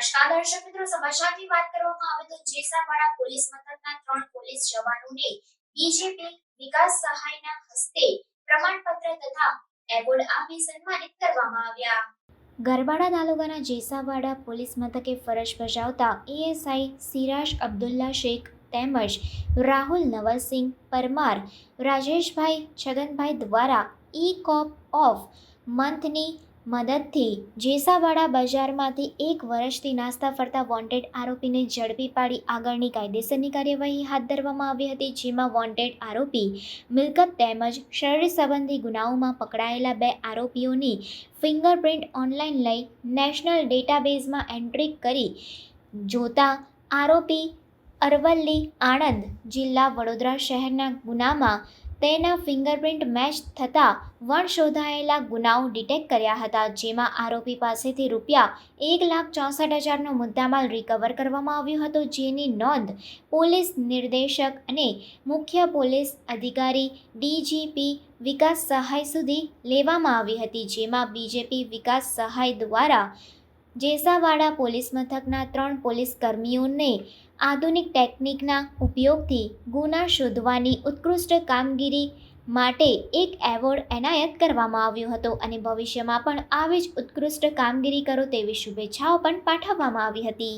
સમાચારની વાત કરવામાં આવે તો જેસાવાડા પોલીસ મથકના ત્રણ પોલીસ જવાનોને બીજેપી વિકાસ સહાયના હસ્તે પ્રમાણપત્ર તથા એવોર્ડ આપી સન્માનિત કરવામાં આવ્યા. ગરબાડા તાલુકાના જેસાવાડા પોલીસ મથકે ફરજ બજાવતા એએસઆઈ સિરાજ અબ્દુલ્લા શેખ તેમજ રાહુલ નવલસિંહ પરમાર, રાજેશભાઈ છગનભાઈ દ્વારા ઈ કોપ ઓફ મંથની મદદથી જેસાવાડા બજારમાંથી એક વર્ષથી નાસ્તા ફરતા વોન્ટેડ આરોપીને ઝડપી પાડી આગળની કાયદેસરની કાર્યવાહી હાથ ધરવામાં આવી હતી, જેમાં વોન્ટેડ આરોપી મિલકત તેમજ શરીર સંબંધી ગુનાઓમાં પકડાયેલા બે આરોપીઓની ફિંગરપ્રિન્ટ ઓનલાઈન લઈ નેશનલ ડેટાબેઝમાં એન્ટ્રી કરી જોતા આરોપી અરવલ્લી, આણંદ જિલ્લા વડોદરા શહેરના ગુનામાં તેના ફિંગરપ્રિન્ટ મેચ થતાં વણ શોધાયેલા ગુનાઓ ડિટેક્ટ કર્યા હતા, જેમાં આરોપી પાસેથી રૂપિયા એક લાખ ચોસઠ હજારનો મુદ્દામાલ રિકવર કરવામાં આવ્યો હતો, જેની નોંધ પોલીસ નિર્દેશક અને મુખ્ય પોલીસ અધિકારી ડીજીપી વિકાસ સહાય સુધી લેવામાં આવી હતી, જેમાં બીજેપી વિકાસ સહાય દ્વારા જેસાવાડા પોલીસ મથકના ત્રણ પોલીસ કર્મીઓને આધુનિક ટેકનિકના ઉપયોગથી ગુના શોધવાની ઉત્કૃષ્ટ કામગીરી માટે એક એવોર્ડ એનાયત કરવામાં આવ્યો હતો અને ભવિષ્યમાં પણ આવી જ ઉત્કૃષ્ટ કામગીરી કરો તેવી શુભેચ્છાઓ પણ પાઠવવામાં આવી હતી.